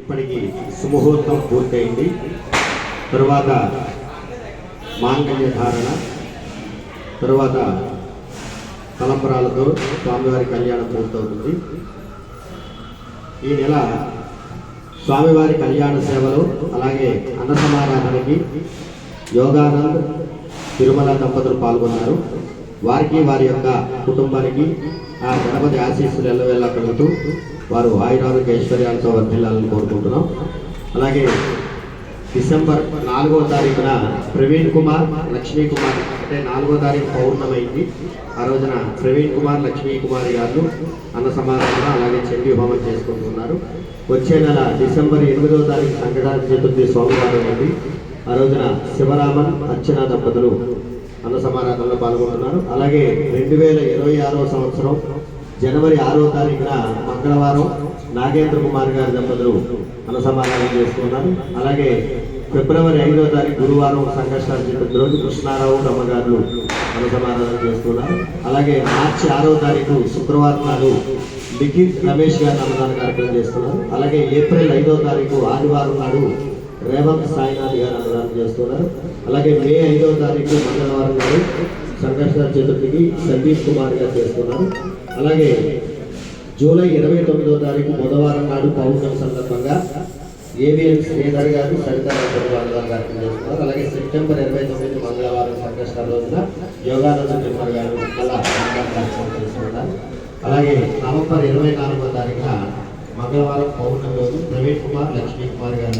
ఇప్పటికి సుముహూర్తం పూర్తయింది. తరువాత మాంగళ్య ధారణ తరువాత తలంబరాలతో స్వామివారి కళ్యాణం పూర్తవుతుంది. ఈ నెల స్వామివారి కళ్యాణ సేవలు అలాగే అన్న సమారాధనకి యోగానంద్ తిరుమల దంపతులు పాల్గొన్నారు. వారికి వారి యొక్క కుటుంబానికి ఆ గణపతి ఆశీస్సులు ఎల్లవేళ కలుగుతూ వారు ఆయురారోగ్య ఐశ్వర్యాలతో వర్ధిల్లాలని కోరుకుంటున్నాం. అలాగే డిసెంబర్ నాలుగో తారీఖున ప్రవీణ్ కుమార్ లక్ష్మీ కుమార్ అంటే నాలుగో తారీఖు పౌర్ణమైంది. ఆ రోజున ప్రవీణ్ కుమార్ లక్ష్మీ కుమార్ గారు అన్న సమాధానం అలాగే చండీ హోమం చేసుకుంటున్నారు. వచ్చే నెల డిసెంబర్ ఎనిమిదో తారీఖు సంకటాది చతుర్థి సోమవారం ఉంది ఆ రోజున శివరామన్ అర్చన దంపతులు అన్న సమారాధనలో పాల్గొంటున్నారు. అలాగే రెండు వేల ఇరవై ఆరో సంవత్సరం జనవరి ఆరో తారీఖున మంగళవారం నాగేంద్ర కుమార్ గారి దంపతులు అన్న చేసుకున్నారు. అలాగే ఫిబ్రవరి ఐదో తారీఖు గురువారం సంకష్టాల చతుర్థి రోజు కృష్ణారావు రమ్మగారులు అనుసమాధానం చేస్తున్నారు అలాగే మార్చి ఆరో తారీఖు శుక్రవారం నాడు లిఖిత్ రమేష్ గారు అన్నదాన కార్యక్రమం చేస్తున్నారు. అలాగే ఏప్రిల్ ఐదో తారీఖు ఆదివారం నాడు రేవంత్ సాయినాథ్ గారు అన్నదానం చేస్తున్నారు. అలాగే మే ఐదో తారీఖు మంగళవారం నాడు సంఘర్షణ చతుర్థికి సందీప్ కుమార్ గారు చేస్తున్నారు. అలాగే జూలై ఇరవై తొమ్మిదో తారీఖు బుధవారం నాడు పౌర్ణమి సందర్భంగా ఏవిఎం శ్రీధర్ గారు సరితా అన్నదాన కార్యక్రమం చేస్తున్నారు. అలాగే సెప్టెంబర్ ఇరవై తొమ్మిది మంగళవారం సంకష్ట రోజున యోగానంద తిమ్మర్ గారు అలా చేస్తున్నారు. అలాగే నవంబర్ ఇరవై నాలుగో తారీఖున మంగళవారం పౌర్ణమి రోజు ప్రవీణ్ కుమార్ లక్ష్మీ కుమార్ గారు